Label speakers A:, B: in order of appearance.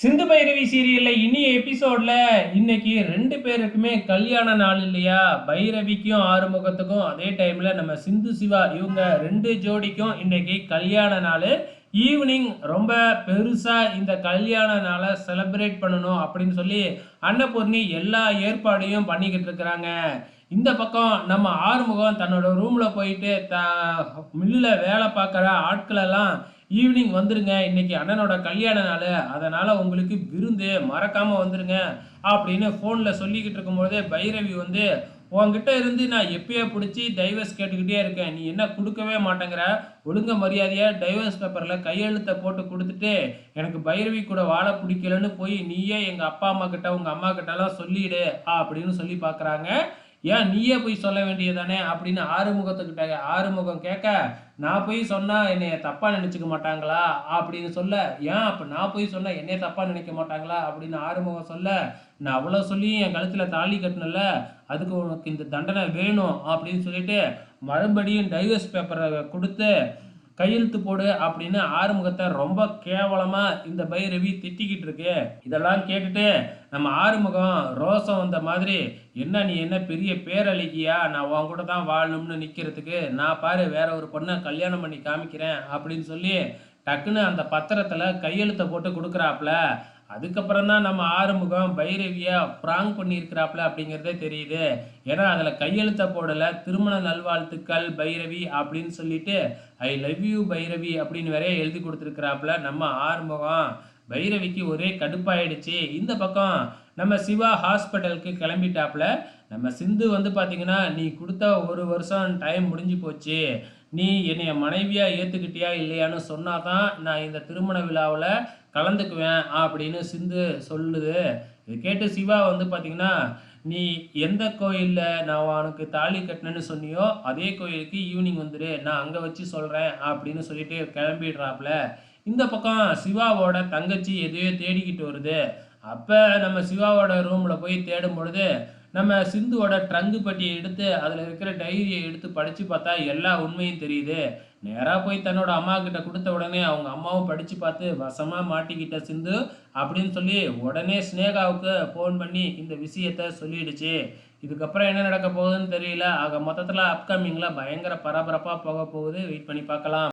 A: சிந்து பைரவி சீரியல்ல இனி எபிசோட்ல இன்னைக்கு ரெண்டு பேருக்குமே கல்யாண நாள் இல்லையா? பைரவிக்கும் ஆறுமுகத்துக்கும் அதே டைம்ல நம்ம சிந்து சிவா இவங்க ரெண்டு ஜோடிக்கும் இன்னைக்கு கல்யாண நாள். ஈவினிங் ரொம்ப பெருசா இந்த கல்யாண நாளை செலிப்ரேட் பண்ணணும் அப்படின்னு சொல்லி அன்னபூர்ணி எல்லா ஏற்பாடையும் பண்ணிக்கிட்டு இருக்கிறாங்க. இந்த பக்கம் நம்ம ஆறுமுகம் தன்னோட ரூம்ல போயிட்டு த மில்லில் வேலை பார்க்குற ஆட்களெல்லாம் ஈவினிங் வந்துருங்க. இன்னைக்கு அண்ணனோட கல்யாண நாள் அதனால் உங்களுக்கு விருந்து மறக்காமல் வந்துருங்க. அப்படின்னு ஃபோனில் சொல்லிக்கிட்டு இருக்கும்போதே பைரவி வந்து உங்ககிட்ட இருந்து நான் எப்பயோ பிடிச்சி டைவர்ஸ் கேட்டுக்கிட்டே இருக்கேன். நீ என்ன கொடுக்கவே மாட்டேங்கிற? ஒழுங்க மரியாதையாக டைவர்ஸ் பேப்பரில் கையெழுத்தை போட்டு கொடுத்துட்டு எனக்கு பைரவி கூட வாழ பிடிக்கலன்னு போய் நீயே எங்கள் அப்பா அம்மா கிட்ட உங்கள் அம்மா கிட்டலாம் சொல்லிடு அப்படின்னு சொல்லி பார்க்குறாங்க ஏன் நீயே போய் சொல்ல வேண்டியதானே அப்படின்னு ஆறுமுகத்துக்கிட்ட ஆறுமுகம் கேட்க நான் போய் சொன்னால் என்னைய தப்பாக நினச்சிக்க மாட்டாங்களா? அப்படின்னு சொல்ல ஏன் அப்போ நான் போய் சொன்னால் என்னைய தப்பாக நினைக்க மாட்டாங்களா? அப்படின்னு ஆறுமுகம் சொல்ல நான் அவ்வளோ சொல்லி என் கழுத்தில் தாலி கட்டணும்ல அதுக்கு உனக்கு இந்த தண்டனை வேணும் அப்படின்னு சொல்லிட்டு மறுபடியும் டைவர்ஸ் பேப்பரை கொடுத்து கையெழுத்து போடு அப்படின்னு ஆறுமுகத்தை ரொம்ப கேவலமா இந்த பைரவி திட்டிக்கிட்டு இருக்கு. இதெல்லாம் கேட்டுட்டு நம்ம ஆறுமுகம் ரோசம் வந்த மாதிரி என்ன நீ என்ன பெரிய பேரழிக்கியா நான் உன் கூட தான் வாழணும்னு நிற்கிறதுக்கு நான் பாரு வேற ஒரு பொண்ணை கல்யாணம் பண்ணி காமிக்கிறேன் அப்படின்னு சொல்லி டக்குன்னு அந்த பத்திரத்தில் கையெழுத்தை போட்டு கொடுக்குறாப்புல அதுக்கப்புறம் தான் நம்ம ஆறுமுகம் பைரவியா ப்ராங் பண்ணியிருக்கிறாப்ல அப்படிங்கிறதே தெரியுது. ஏன்னா அதில் கையெழுத்த போடலை. திருமண நல்வாழ்த்துக்கள் பைரவி அப்படின்னு சொல்லிட்டு ஐ லவ் யூ பைரவி அப்படின்னு வேற எழுதி கொடுத்துருக்கிறாப்புல. நம்ம ஆறுமுகம் பைரவிக்கு ஒரே கடுப்பாயிடுச்சு. இந்த பக்கம் நம்ம சிவா ஹாஸ்பிட்டலுக்கு கிளம்பிட்டாப்புல. நம்ம சிந்து வந்து பார்த்தீங்கன்னா நீ கொடுத்த ஒரு வருஷம் டைம் முடிஞ்சு போச்சு. நீ என்னைய மனைவியாக ஏற்றுக்கிட்டியா இல்லையான்னு சொன்னாதான் நான் இந்த திருமண விழாவில் கலந்துக்குவேன் அப்படின்னு சிந்து சொல்லுது. இது கேட்டு சிவா வந்து பார்த்தீங்கன்னா நீ எந்த கோயிலில் நான் உனக்கு தாலி கட்டினேன்னு சொன்னியோ அதே கோயிலுக்கு ஈவினிங் வந்துடு நான் அங்கே வச்சு சொல்கிறேன் அப்படின்னு சொல்லிட்டு கிளம்பிடுறாப்புல. இந்த பக்கம் சிவாவோட தங்கச்சி எதையோ தேடிக்கிட்டு வருது. அப்போ நம்ம சிவாவோட ரூமில் போய் தேடும் பொழுது நம்ம சிந்துவோட ட்ரங்கு பட்டியை எடுத்து அதில் இருக்கிற டைரியை எடுத்து படித்து பார்த்தா எல்லா உண்மையும் தெரியுது. நேராக போய் தன்னோட அம்மா கிட்ட கொடுத்த உடனே அவங்க அம்மாவும் படித்து பார்த்து வசமாக மாட்டிக்கிட்ட சிந்து அப்படின்னு சொல்லி உடனே ஸ்னேகாவுக்கு ஃபோன் பண்ணி இந்த விஷயத்த சொல்லிடுச்சு. இதுக்கப்புறம் என்ன நடக்க போகுதுன்னு தெரியல. ஆக மொத்தத்தில் அப்கமிங்கில் பயங்கர பரபரப்பாக போக போகுது. வெயிட் பண்ணி பார்க்கலாம்.